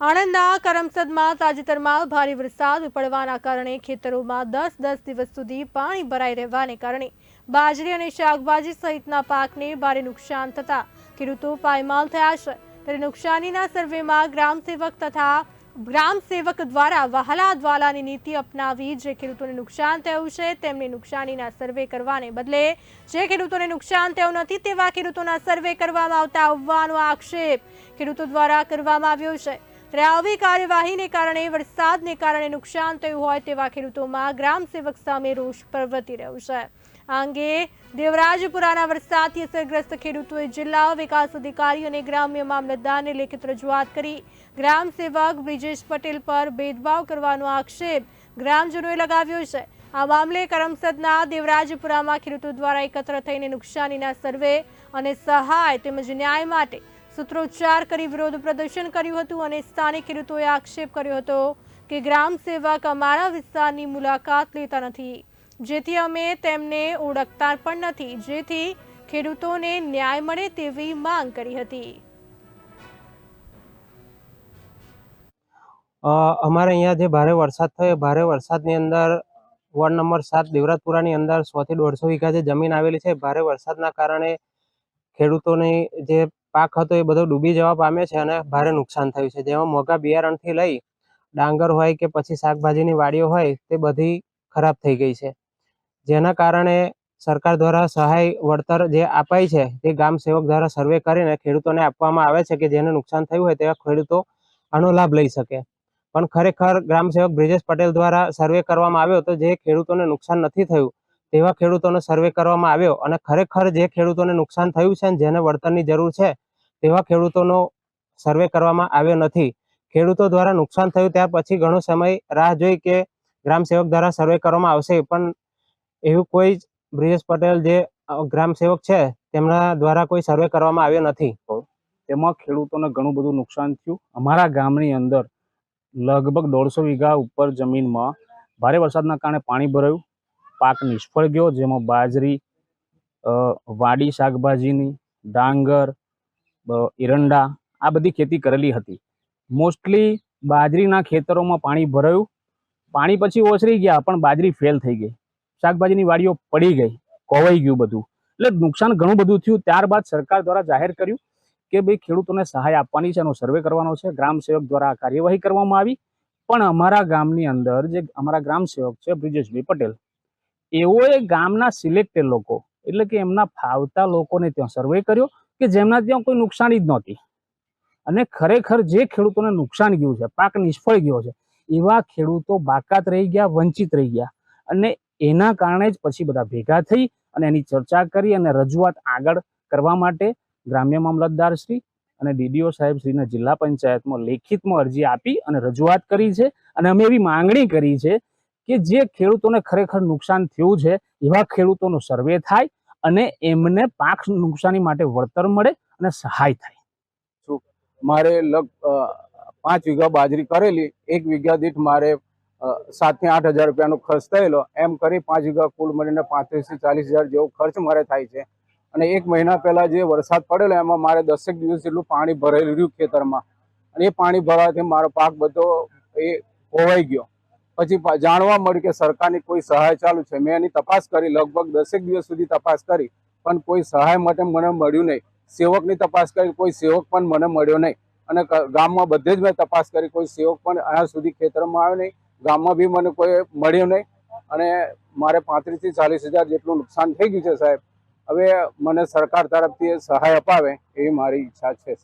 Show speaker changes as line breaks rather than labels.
આણંદના કરમસદમાં તાજેતરમાં ભારે વરસાદ પડવાના કારણે ખેતરોમાં દસ દસ દિવસ સુધી પાણી ભરાઈ રહેવાને કારણે બાજરી અને શાકભાજી સહિતના પાકને ભારે નુકસાન થતા ખેડૂતો પાયમાલ થયા છે. ત્યારે નુકસાનીના સર્વેમાં ગ્રામસેવક તથા ગ્રામસેવક દ્વારા વહાલા દ્વાલાની નીતિ અપનાવી જે ખેડૂતોને નુકસાન થયું છે તેમને નુકસાનીના સર્વે કરવાને બદલે જે ખેડૂતોને નુકસાન થયું નથી તેવા ખેડૂતોના સર્વે કરવામાં આવતા હોવાનો આક્ષેપ ખેડૂતો દ્વારા કરવામાં આવ્યો છે. ત્યારે કાર્યવાહીને કારણે, વરસાદને કારણે નુકસાન થયું હોય તેવા ખેડૂતોમાં ગ્રામ સેવક સામે રોષ પ્રવર્તી રહ્યો છે. આ અંગે દેવરાજપુરાના વરસાદથી અસરગ્રસ્ત ખેડૂતોએ જિલ્લા વિકાસ અધિકારી અને ગ્રામ્ય મામલતદારને લેખિત રજૂઆત કરી. ગ્રામસેવક બ્રિજેશ પટેલ પર ભેદભાવ કરવાનો આક્ષેપ ગ્રામજનોએ લગાવ્યો છે. આ મામલે કરમસદના દેવરાજપુરામાં ખેડૂતો દ્વારા એકત્ર થઈને નુકસાનીના સર્વે અને સહાય તેમજ ન્યાય માટે સૂત્રોચ્ચાર કરી વિરોધ પ્રદર્શન કર્યું હતું અને સ્થાનિક ખેડૂતોએ આક્ષેપ કર્યો હતો કે ગ્રામ સેવક અમારા વિસ્તારની મુલાકાત લેતા નથી, જેથી અમે તેમને ઓળખતા પણ નથી, જેથી ખેડૂતોને ન્યાય મળે તેવી માંગ કરી હતી.
અમારે અહીંયા જે ભારે વરસાદ થયો, ભારે વરસાદની અંદર વોર્ડ નંબર સાત દેવરાજપુરાની અંદર સો થી દોઢસો વીઘા જે જમીન આવેલી છે, ભારે વરસાદના કારણે ખેડૂતોની જે પાક હતો એ બધો ડૂબી જવા પામ્યો છે અને ભારે નુકસાન થયું છે. જેમાં મોંઘા બિયારણથી લઈ ડાંગર હોય કે પછી શાકભાજીની વાડીઓ હોય તે બધી ખરાબ થઈ ગઈ છે. જેના કારણે સરકાર દ્વારા સહાય વળતર જે અપાય છે તે ગામ સેવક દ્વારા સર્વે કરીને ખેડૂતોને આપવામાં આવે છે કે જેને નુકસાન થયું હોય તેવા ખેડૂતો આનો લાભ લઈ શકે. પણ ખરેખર ગ્રામ સેવક બ્રિજેશ પટેલ દ્વારા સર્વે કરવામાં આવ્યો તો જે ખેડૂતોને નુકસાન નથી થયું તેવા ખેડૂતોનો સર્વે કરવામાં આવ્યો અને ખરેખર જે ખેડૂતોને નુકસાન થયું છે જેને વળતરની જરૂર છે તેવા ખેડૂતોનો સર્વે કરવામાં આવ્યો નથી. ખેડૂતો દ્વારા નુકસાન થયું ત્યાર પછી ઘણો સમય રાહ જોઈ કે ગ્રામ સેવક દ્વારા સર્વે કરવામાં આવશે, પણ એવું કોઈ જ બ્રિજેશ પટેલ જે ગ્રામ સેવક છે, તેમના દ્વારા કોઈ સર્વે કરવામાં આવ્યો નથી.
તેમાં ખેડૂતોને ઘણું બધું નુકસાન થયું. અમારા ગામની અંદર લગભગ દોઢસો વીઘા ઉપર જમીનમાં ભારે વરસાદના કારણે પાણી ભરાયું. પાક નિષ્ફળ ગયો, જેમાં બાજરી વાડી શાકભાજીની, ડાંગર એરંડા, આ બધી ખેતી કરેલી હતી. મોસ્ટલી બાજરીના ખેતરોમાં પાણી ભરાયું. પાણી પછી ઓસરી ગયા, પણ બાજરી ફેલ થઈ ગઈ. શાકભાજીની વાડીઓ પડી ગઈ કોવાઈ ગયું બધું. એટલે નુકસાન ઘણું બધું થયું. ત્યારબાદ સરકાર દ્વારા જાહેર કર્યું કે ભાઈ, ખેડૂતોને સહાય આપવાની છે એનો સર્વે કરવાનો છે. ગ્રામ સેવક દ્વારા કાર્યવાહી કરવામાં આવી. પણ અમારા ગામની અંદર જે, અમારા ગ્રામ સેવક છે બ્રિજેશભાઈ પટેલ. એઓએ ગામના સિલેક્ટેડ લોકો એટલે કે એમના ફાવતા લોકોને ત્યાં સર્વે કર્યો કે જેમના ત્યાં કોઈ નુકસાની જ નહોતી. અને ખરેખર જે ખેડૂતોને નુકસાન ગયું છે, પાક નિષ્ફળ ગયો છે, એવા ખેડૂતો બાકાત રહી ગયા, વંચિત રહી ગયા. અને એના કારણે જ પછી બધા ભેગા થઈ અને એની ચર્ચા કરી અને રજૂઆત આગળ કરવા માટે ગ્રામ્ય મામલતદાર શ્રી અને ડીડીઓ સાહેબ શ્રીને જિલ્લા પંચાયતમાં લેખિતમાં અરજી આપી અને રજૂઆત કરી છે. અને અમે એવી માંગણી કરી છે કે જે ખેડૂતોને ખરેખર નુકસાન થયું છે, એવા ખેડૂતોનો સર્વે થાય અને એમને પાક નુકસાની માટે વળતર મળે અને સહાય થાય.
મારે લગ પાંચ વીઘા બાજરી કરેલી, એક વીઘા દીઠ મારે સાતથી આઠ હજાર રૂપિયાનો ખર્ચ થયેલો, એમ કરી પાંચ વીઘા કુલ મળીને પાંત્રીસથી ચાલીસ હજાર જેવો ખર્ચ મારે થાય છે. અને એક મહિના પહેલાં જે વરસાદ પડેલો, એમાં મારે દસેક દિવસ જેટલું પાણી ભરેલું રહ્યું ખેતરમાં. અને એ પાણી ભરવાથી મારો પાક બધો એ ખોવાઈ ગયો. પછી જાણવા મળ્યું કે સરકારની કોઈ સહાય ચાલુ છે. મેં એની તપાસ કરી, લગભગ દસેક દિવસ સુધી તપાસ કરી, પણ કોઈ સહાય માટે મને મળ્યું નહીં. સેવકની તપાસ કરી, કોઈ સેવક પણ મને મળ્યો નહીં. અને ગામમાં બધે જ મેં તપાસ કરી, કોઈ સેવક પણ અહીંયા સુધી ખેતરમાં આવ્યો નહીં. ગામમાં બી મને કોઈ મળ્યો નહીં. અને મારે પાંત્રીસથી ચાલીસ હજાર જેટલું નુકસાન થઈ ગયું છે સાહેબ. હવે મને સરકાર તરફથી સહાય અપાવે એવી મારી ઈચ્છા છે.